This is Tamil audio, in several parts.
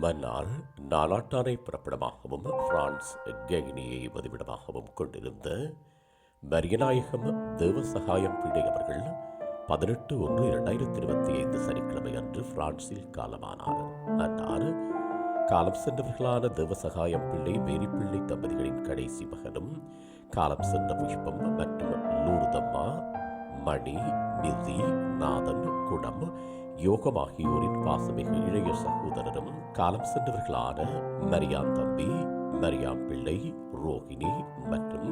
மன்னால் நாலாட்டானை பிறப்பிடமாகவும் பிரான்ஸ் கெகினியை வதிவிடமாகவும் கொண்டிருந்த மரியநாயகம் தேவசகாயம் பிள்ளை அவர்கள் பதினெட்டு ஒன்று இரண்டாயிரத்தி இருபத்தி ஐந்து சனிக்கிழமை அன்று பிரான்சில் காலமானார். அன்னார் காலம் சென்றவர்களான தேவசகாயம் பிள்ளை மேரிப்பிள்ளை தம்பதிகளின் கடைசி மகனும் காலம் சென்ற புஷ்பம் மற்றும் லூர்தம்மா மணி நிதி நாதன் குடம் யோகமாகியோரின் பாசமிகு இளைய சகோதரரும் காலம் சென்றவர்களான மரியாம் தம்பி மரியாம் பிள்ளை ரோஹிணி மற்றும்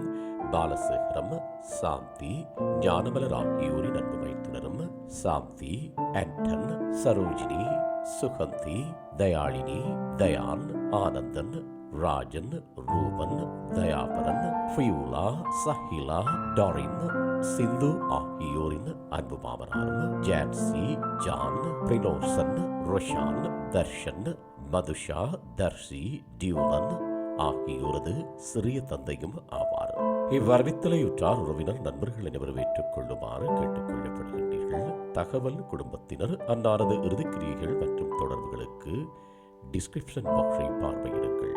பாலசேகரம் சாந்தி ஞானமலர் ஆகியோரின் அன்பு மைத்துனரும் சாந்தி ஆண்டன் சரோஜினி சுகந்தி தயாளினி தயான் ஆனந்தன் ராஜன் ரூபன் தயாபரன் ஃபியூலா சஹிலா டாரின் சிந்து ஆகியோரின் அன்பு மாமனாரும் ஜான்சி ஜான் பிரிலோசன் ரொஷான் தர்ஷன் மதுஷா தர்ஷி டியூலன் ஆகியோரது சிறிய தந்தையும் ஆவார். இவ்வரவித்தலையுற்றார் உறவினர் நண்பர்கள் அனைவரும் ஏற்றுக்கொள்ளுமாறு கேட்டுக்கொள்ளப்படுகின்றீர்கள். தகவல் குடும்பத்தினர் அன்னாரது இறுதிக்கிரியைகள் மற்றும் தொடர்புகளுக்கு டிஸ்கிரிப்ஷன் பாக்ஸை பார்வையிடுங்கள்.